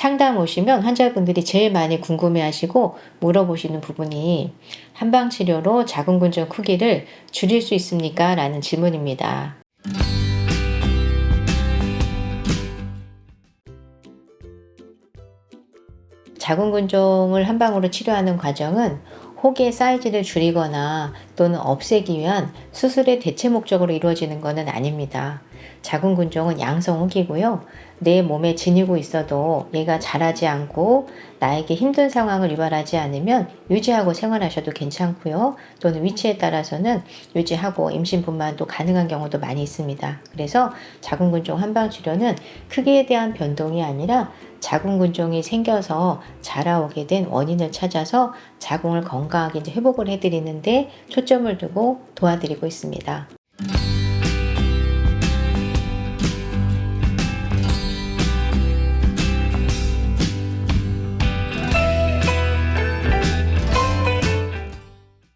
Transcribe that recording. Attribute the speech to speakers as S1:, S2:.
S1: 상담 오시면 환자분들이 제일 많이 궁금해하시고 물어보시는 부분이 한방 치료로 자궁근종 크기를 줄일 수 있습니까? 라는 질문입니다. 자궁근종을 한 방으로 치료하는 과정은 혹의 사이즈를 줄이거나 또는 없애기 위한 수술의 대체 목적으로 이루어지는 것은 아닙니다. 자궁근종은 양성 혹이고요. 내 몸에 지니고 있어도 얘가 자라지 않고 나에게 힘든 상황을 유발하지 않으면 유지하고 생활하셔도 괜찮고요. 또는 위치에 따라서는 유지하고 임신 분만도 가능한 경우도 많이 있습니다. 그래서 자궁근종 한방 치료는 크기에 대한 변동이 아니라 자궁근종이 생겨서 자라오게 된 원인을 찾아서 자궁을 건강하게 회복을 해드리는데 초점을 두고 도와드리고 있습니다.